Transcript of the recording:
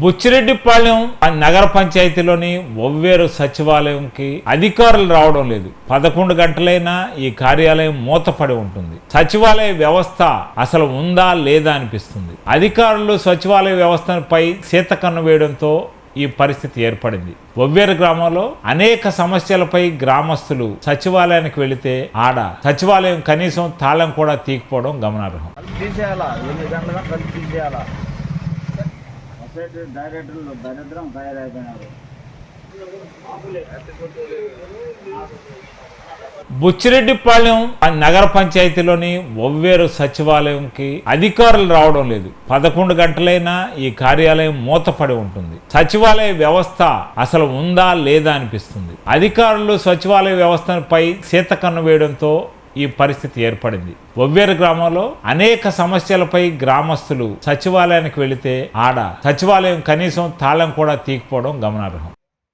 బుచ్చిరెడ్డిపాళెం నగర పంచాయతీలోని ఒవ్వేరు సచివాలయంకి అధికారులు రావడం లేదు. పదకొండు గంటలైనా ఈ కార్యాలయం మూతపడి ఉంటుంది. సచివాలయ వ్యవస్థ అసలు ఉందా లేదా అనిపిస్తుంది. అధికారులు సచివాలయ వ్యవస్థపై సీతకన్ను వేయడంతో ఈ పరిస్థితి ఏర్పడింది. ఒవ్వేరు గ్రామంలో అనేక సమస్యలపై గ్రామస్తులు సచివాలయానికి వెళితే ఆడ సచివాలయం కనీసం తాళం కూడా తీకపోవడం గమనార్హం. కలిపి డైరెక్టర్లు దరిద్రం తయారైపోయినారు. బుచ్చిరెడ్డిపాళెం నగర పంచాయతీలోని ఒవ్వేరు సచివాలయంకి అధికారులు రావడం లేదు. పదకొండు గంటలైనా ఈ కార్యాలయం మూతపడి ఉంటుంది. సచివాలయ వ్యవస్థ అసలు ఉందా లేదా అనిపిస్తుంది. అధికారులు సచివాలయ వ్యవస్థపై సీతకన్ను వేయడంతో ఈ పరిస్థితి ఏర్పడింది. ఒవ్వేరు గ్రామంలో అనేక సమస్యలపై గ్రామస్తులు సచివాలయానికి వెళితే ఆడ సచివాలయం కనీసం తాళం కూడా తీకపోవడం గమనార్హం.